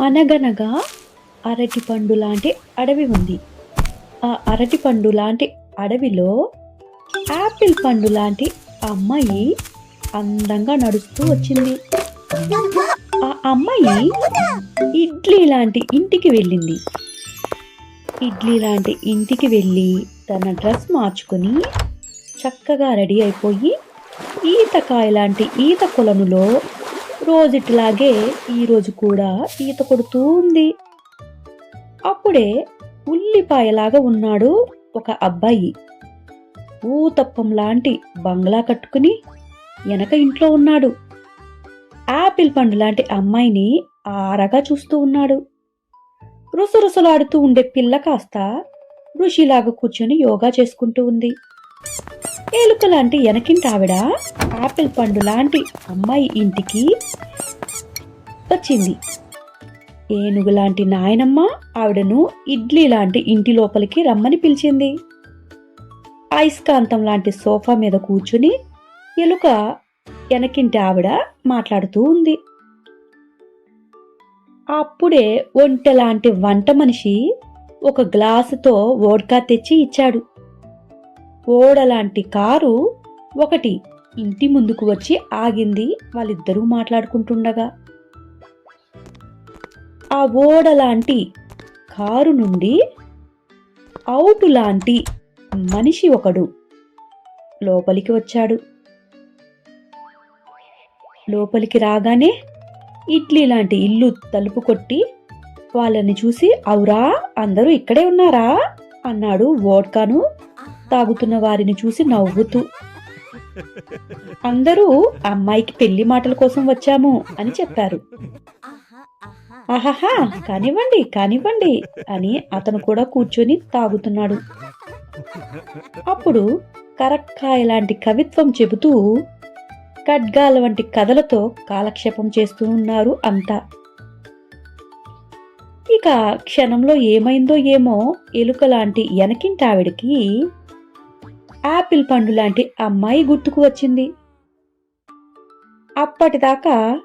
అనగనగా అరటిపండు లాంటి అడవి ఉంది. ఆ అరటిపండు లాంటి అడవిలో యాపిల్ పండు లాంటి అమ్మాయి అందంగా నడుస్తూ వచ్చింది. ఆ అమ్మాయి ఇడ్లీ లాంటి ఇంటికి వెళ్ళింది. ఇడ్లీ లాంటి ఇంటికి వెళ్ళి తన డ్రెస్ మార్చుకుని చక్కగా రెడీ అయిపోయి ఈతకాయ లాంటి ఈత కొలనులో రోజుట్లాగే ఈరోజు కూడా ఈత కొడుతూ ఉంది. అప్పుడే ఉల్లిపాయలాగా ఉన్నాడు ఒక అబ్బాయి. ఊతప్పం లాంటి బంగ్లా కట్టుకుని వెనక ఇంట్లో ఉన్నాడు. యాపిల్ పండు లాంటి అమ్మాయిని ఆరగా చూస్తూ ఉన్నాడు. రుసరుసలాడుతూ ఉండే పిల్ల కాస్త ఋషిలాగా కూర్చొని యోగా చేసుకుంటూ ఉంది. ఏలుక లాంటి వెనకింటి ఆవిడ ఆపిల్ పండు లాంటి అమ్మాయి ఇంటికి వచ్చింది ఏనుగు లాంటి నాయనమ్మ ఆవిడను ఇడ్లీ లాంటి ఇంటి లోపలికి రమ్మని పిలిచింది. అయస్కాంతం లాంటి సోఫా మీద కూర్చుని ఎలుక వెనకింటి ఆవిడ మాట్లాడుతూ ఉంది. అప్పుడే ఒంటె లాంటి వంట మనిషి ఒక గ్లాసుతో వోడ్కా తెచ్చి ఇచ్చాడు. ఓడలాంటి కారు ఒకటి ఇంటి ముందుకు వచ్చి ఆగింది. వాళ్ళిద్దరూ మాట్లాడుకుంటుండగా ఆ ఓడ లాంటి కారు నుండి అవుటు లాంటి మనిషి ఒకడు లోపలికి వచ్చాడు. లోపలికి రాగానే ఇడ్లీ లాంటి ఇల్లు తలుపు కొట్టి వాళ్ళని చూసి అవురా అందరూ ఇక్కడే ఉన్నారా? అన్నాడు వోడ్కాను తాగుతున్న వారిని చూసి నవ్వుతూ. అందరూ అమ్మాయికి పెళ్ళి మాటల కోసం వచ్చాము అని చెప్పారు. ఆహాహా కానివ్వండి కానివ్వండి అని అతను కూడా కూర్చొని తాగుతున్నాడు. అప్పుడు కరక్కాయ లాంటి కవిత్వం చెబుతూ ఖడ్గాల వంటి కథలతో కాలక్షేపం చేస్తూ ఉన్నారు అంతా. ఇక క్షణంలో ఏమైందో ఏమో ఎలుక లాంటి ఎనకింటావిడికి ఆపిల్ యాపిల్ పండు లాంటి అమ్మాయి గుర్తుకు వచ్చింది. అప్పటిదాకా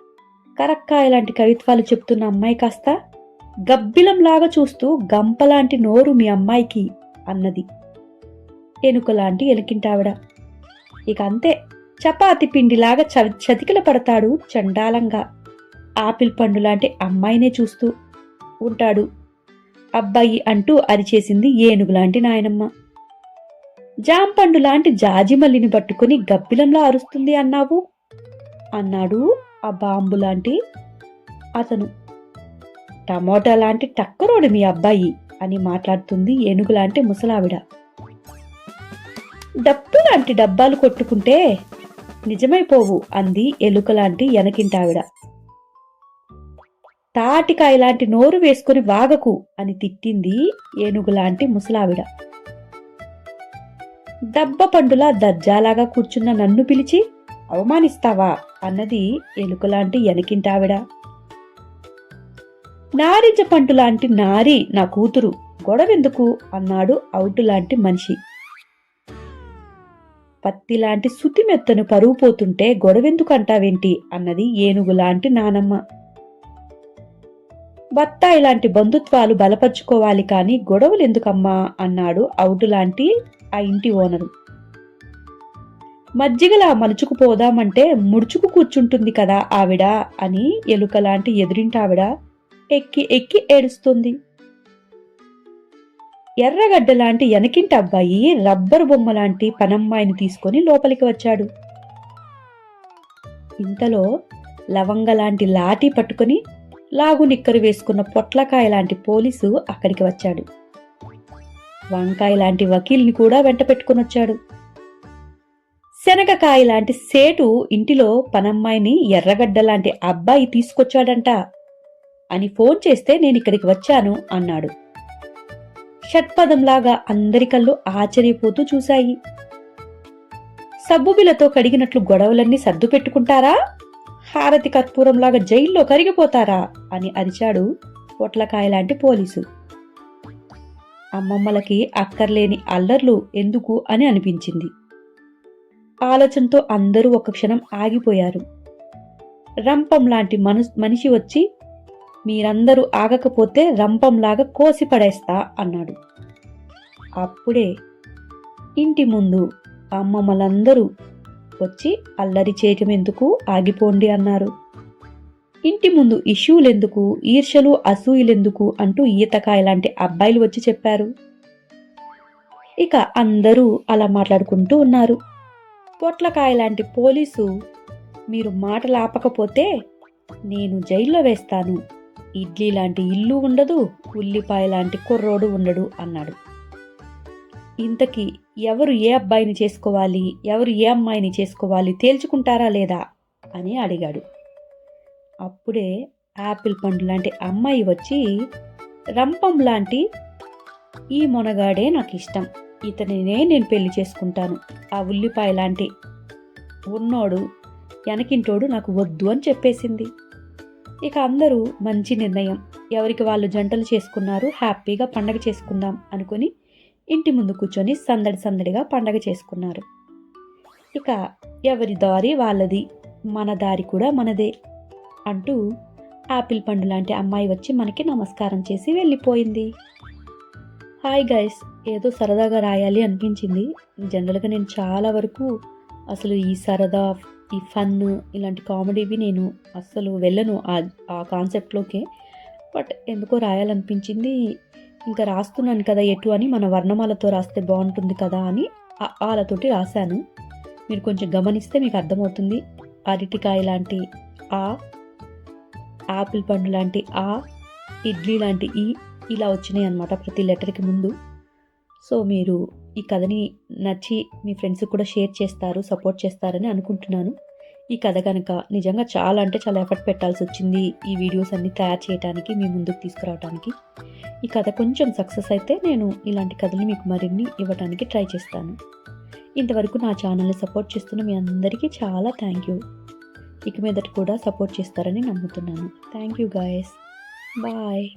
కరక్కాయ లాంటి కవిత్వాలు చెప్తున్న అమ్మాయి కాస్త గబ్బిలంలాగా చూస్తూ గంపలాంటి నోరు మీ అమ్మాయికి అన్నది. ఎనుకలాంటి ఎలుకింటావిడ. ఇక అంతే చపాతి పిండిలాగా చ చతికిల పడతాడు చండాలంగా. ఆపిల్ పండు లాంటి అమ్మాయినే చూస్తూ ఉంటాడు. అబ్బాయి అంటూ అరిచేసింది ఏనుగు లాంటి నాయనమ్మ. జాంపండు లాంటి జాజిమల్లిని పట్టుకుని గబ్బిలంలా అరుస్తుంది అన్నావు? అన్నాడు ఆ బాంబు లాంటి అతను. టమోటా లాంటి టక్కరోడు మీ అబ్బాయి అని మాట్లాడుతుంది ఏనుగు లాంటి ముసలావిడ. డప్పు లాంటి డబ్బాలు కొట్టుకుంటే నిజమైపోవు అంది ఎలుక లాంటి ఎనకింటావిడ తాటికాయ లాంటి నోరు వేసుకుని వాగకు అని తిట్టింది ఏనుగు లాంటి ముసలావిడ. దబ్బ పండులా దర్జాలాగా కూర్చున్న నన్ను పిలిచి అవమానిస్తావా? అన్నది ఎలుకలాంటి ఎనకింటావిడ నారింజ పండు లాంటి నారి నా కూతురు గొడవెందుకు? అన్నాడు అవుటు లాంటి మనిషి. పత్తి లాంటి సుతిమెత్తను పరువు పోతుంటే గొడవెందుకు అంటావేంటి అన్నది ఏనుగు లాంటి నానమ్మ. బత్తాయి లాంటి బంధుత్వాలు బలపరుచుకోవాలి కాని గొడవలెందుకమ్మా? అన్నాడు అవుటు లాంటి ఆ ఇంటి ఓనరు. మజ్జిగలా మలుచుకుపోదామంటే ముడుచుకు కూర్చుంటుంది కదా ఆవిడ అని ఎలుక లాంటి ఎదురింటావిడ ఎక్కి ఎక్కి ఏడుస్తుంది. ఎర్రగడ్డ లాంటి వెనకింటి అబ్బాయి రబ్బరు బొమ్మ లాంటి పనమ్మాయిని తీసుకొని లోపలికి వచ్చాడు. ఇంతలో లవంగ లాంటి లాఠీ పట్టుకొని లాగు నిక్కరు వేసుకున్న పొట్లకాయ లాంటి పోలీసు అక్కడికి వచ్చాడు. వంకాయ లాంటి వకీల్ని కూడా వెంట పెట్టుకుని వచ్చాడు శనగకాయ లాంటి సేటు ఇంటిలో పనమ్మాయిని ఎర్రగడ్డ లాంటి అబ్బాయి తీసుకొచ్చాడంట అని ఫోన్ చేస్తే నేను ఇక్కడికి వచ్చాను అన్నాడు. షట్పదంలాగా అందరి కళ్ళు ఆశ్చర్యపోతూ చూశాయి. సబ్బుబిలతో కడిగినట్లు గొడవలన్నీ సర్దు పెట్టుకుంటారా? హారతి కర్పూరంలాగా జైల్లో కరిగిపోతారా? అని అరిచాడు పొట్లకాయ లాంటి పోలీసు. అమ్మమ్మలకి అక్కర్లేని అల్లర్లు ఎందుకు అని అనిపించింది. ఆలోచనతో అందరూ ఒక క్షణం ఆగిపోయారు. రంపం లాంటి మను మనిషి వచ్చి మీరందరూ ఆగకపోతే రంపంలాగా కోసి పడేస్తా అన్నాడు. అప్పుడే ఇంటి ముందు అమ్మమ్మలందరూ వచ్చి అల్లరి చేయటం ఎందుకు ఆగిపోండి అన్నారు. ఇంటి ముందు ఇష్యూలెందుకు? ఈర్షలు అసూయలెందుకు? అంటూ ఈతకాయ లాంటి అబ్బాయిలు వచ్చి చెప్పారు. ఇక అందరూ అలా మాట్లాడుకుంటూ ఉన్నారు. పొట్లకాయ లాంటి పోలీసు మీరు మాటలు ఆపకపోతే నేను జైల్లో వేస్తాను. ఇడ్లీ లాంటి ఇల్లు ఉండదు ఉల్లిపాయ లాంటి కుర్రోడు ఉండడు అన్నాడు. ఇంతకీ ఎవరు ఏ అబ్బాయిని చేసుకోవాలి ఎవరు ఏ అమ్మాయిని చేసుకోవాలి తేల్చుకుంటారా లేదా అని అడిగాడు. అప్పుడే యాపిల్ పండు లాంటి అమ్మాయి వచ్చి రంపం లాంటి ఈ మొనగాడే నాకు ఇష్టం. ఇతనినే నేను పెళ్ళి చేసుకుంటాను. ఆ ఉల్లిపాయ లాంటి ఉన్నోడు వెనకింటోడు నాకు వద్దు అని చెప్పేసింది. ఇక అందరూ మంచి నిర్ణయం. ఎవరికి వాళ్ళు జంటలు చేసుకున్నారు హ్యాపీగా పండగ చేసుకుందాం అనుకుని ఇంటి ముందు కూర్చొని సందడి సందడిగా పండగ చేసుకున్నారు. ఇక ఎవరి దారి వాళ్ళది మన దారి కూడా మనదే అంటూ ఆపిల్ పండు లాంటి అమ్మాయి వచ్చి మనకి నమస్కారం చేసి వెళ్ళిపోయింది. హాయ్ గైస్ ఏదో సరదాగా రాయాలి అనిపించింది. జనరల్గా నేను చాలా వరకు అసలు ఈ సరదా ఈ ఫన్ ఇలాంటి కామెడీవి నేను అస్సలు వెళ్ళను ఆ- ఆ కాన్సెప్ట్లోకే బట్ ఎందుకో రాయాలనిపించింది. ఇంకా రాస్తున్నాను కదా ఎటు అని మన వర్ణమాలతో రాస్తే బాగుంటుంది కదా అని వాళ్ళతోటి ఆలతోటి రాశాను. మీరు కొంచెం గమనిస్తే మీకు అర్థమవుతుంది. అరటికాయ లాంటి ఆ ఆపిల్ పండు లాంటి ఆ ఇడ్లీ లాంటి ఈ ఇలా వచ్చినాయి అనమాట ప్రతి లెటర్కి ముందు. సో మీరు ఈ కథని నచ్చి మీ ఫ్రెండ్స్కి కూడా షేర్ చేస్తారు సపోర్ట్ చేస్తారని అనుకుంటున్నాను. ఈ కథ కనుక నిజంగా చాలా అంటే చాలా ఎఫర్ట్ పెట్టాల్సి వచ్చింది ఈ వీడియోస్ అన్ని తయారు చేయడానికి మీ ముందుకు తీసుకురావడానికి ఈ కథ కొంచెం సక్సెస్ అయితే నేను ఇలాంటి కథలు మీకు మరిన్ని ఇవ్వడానికి ట్రై చేస్తాను. ఇంతవరకు నా ఛానల్ని సపోర్ట్ చేస్తున్న మీ అందరికీ చాలా థ్యాంక్ యూ. ఇక మీదట కూడా సపోర్ట్ చేస్తారని నమ్ముతున్నాను. Thank you guys. బాయ్.